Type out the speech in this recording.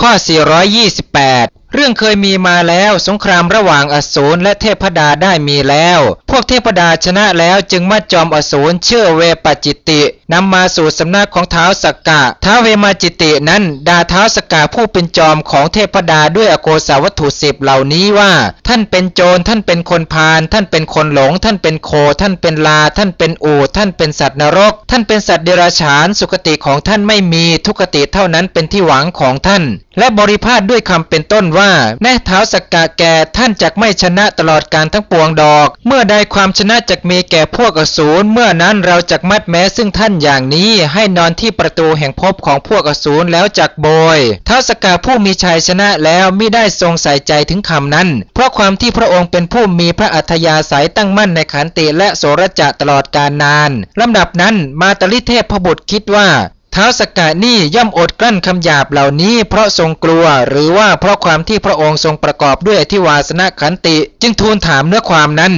ข้อ 428 เรื่องเคยมีมาแล้วสงครามระหว่างอสูรและเทพดาได้มีแล้ว พวกเทพดาชนะแล้วจึงมาจอมอสูรเชื่อเวปจิตตินำมาสู่สำนักของเท้าสกกะท้าเวมาจิตินั้นด่าเท้าสกกะผู้เป็นจอมของเทพดาด้วยอโกสาวัตถุสิบเหล่านี้ว่า ท่านเป็นโจรท่านเป็นคนพาลท่านเป็นคนหลง ท่านเป็นโค ท่านเป็นลา ท่านเป็นอูท่านเป็นสัตว์นรก ท่านเป็นสัตว์เดรัจฉานสุคติของท่านไม่มีทุกติเท่านั้นเป็นที่หวังของท่าน และบริพาทด้วยคำเป็นต้นว่า่าแน่เท้าสกกะแก่ท่านจักไม่ชนะตลอดการทั้งปวงดอก เมื่อใดความชนะจักมีแก่พวกอสูรเมื่อนั้นเราจักมัดแม้ซึ่งท่านอย่างนี้ให้นอนที่ประตูแห่งภพของพวกอสูรแล้วจักโบย เท้าสกกะผู้มีชัยชนะแล้วไม่ได้ทรงใส่ใจถึงคำนั้น เพราะความที่พระองค์เป็นผู้มีพระอัธยาศัยตั้งมั่นในขันติและโสรจะตลอดกาลนานลำดับนั้นมาตลิเทพพบุตรคิดว่า ท้าวสกกะนี่ย่อมอดกลั้นคำหยาบเหล่านี้เพราะทรงกลัวหรือว่าเพราะความที่พระองค์ทรงประกอบด้วยอธิวาสนขันติ จึงทูลถามเนื้อความนั้น